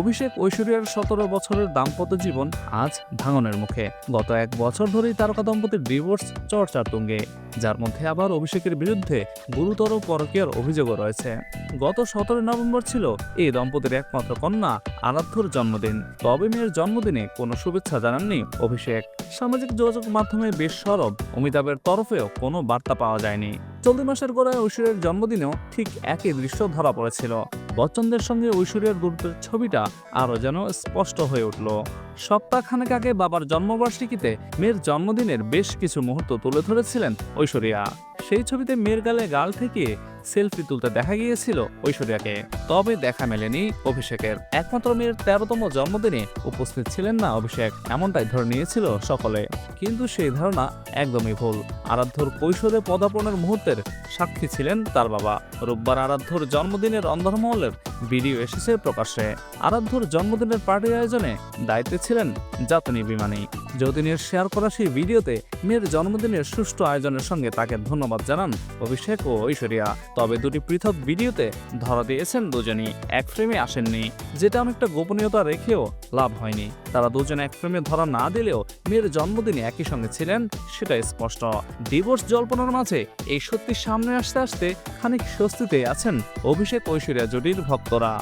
অভিষেক ঐশ্বরিয়ার সতেরো বছরের দাম্পত্য জীবন আজ ভাঙনের মুখে। গত এক বছর ধরেই তারকা দম্পতির ডিভোর্স চর্চার তুঙ্গে, যার মধ্যে আবার অভিষেকের বিরুদ্ধে গুরুতর পরকীয়ার অভিযোগও রয়েছে। গত সতেরো নভেম্বর ছিল এই দম্পতির একমাত্র কন্যা আরাধ্যর জন্মদিন। তবে মেয়ের জন্মদিনে কোনো শুভেচ্ছা জানাননি অভিষেক। সামাজিক যোগাযোগ মাধ্যমে বেশ সরব, অমিতাভের তরফেও কোনো বার্তা পাওয়া যায়নি। চলতি মাসের গোড়ায় ঐশ্বরের জন্মদিনেও ঠিক একই দৃশ্য ধরা পড়েছিল। বচ্চনদের সঙ্গে ঐশ্বরের দূরত্বের ছবিটা আরও যেন স্পষ্ট হয়ে উঠল। সপ্তাহখানেক আগে বাবার জন্মবার্ষিকীতে মেয়ের জন্মদিনের বেশ কিছু মুহূর্ত তুলে ধরেছিলেন ঐশ্বরিয়া। সেই ছবিতে মেয়ের গালে গাল থেকে সেলফি তুলতে দেখা গিয়েছিল ঐশ্বরিয়াকে। তবে দেখা মেলেনি অভিষেকের। একমাত্র মেয়ের তেরোতম জন্মদিনে উপস্থিত ছিলেন না অভিষেক, এমনটাই ধরে নিয়েছিল সকলে। কিন্তু সেই ধারণা একদমই ভুল। আরাধ্যর কৈশোরে পদার্পণের মুহূর্তের সাক্ষী ছিলেন তার বাবা। রোববার আরাধ্যর জন্মদিনের অন্ধরমহলের ভিডিও এসেছে প্রকাশ্যে। আরাধ্যর জন্মদিনের পার্টি আয়োজনে দায়িত্বে ছিলেন জাতনী বিমানী। যতীনের শেয়ার করা সেই ভিডিওতে মেয়ের জন্মদিনের সুষ্ঠু আয়োজনের সঙ্গে তাকে ধন্যবাদ জানান অভিষেক ও ঐশ্বরিয়া। তবে দুটি পৃথক ভিডিওতে ধরা দিয়েছেন দুজনই, এক ফ্রেমে আসেননি, যেটা অনেকটা গোপনীয়তা রেখেও লাভ হয়নি। তারা দুজন এক ফ্রেমে ধরা না দিলেও মেয়ের জন্মদিনে একই সঙ্গে ছিলেন সেটা স্পষ্ট। ডিভোর্স জল্পনার মাঝে এই সত্যি সামনে আসতে আসতে খানিক স্বস্তিতে আছেন অভিষেক ঐশ্বরিয়া জুটির ভক্তরা।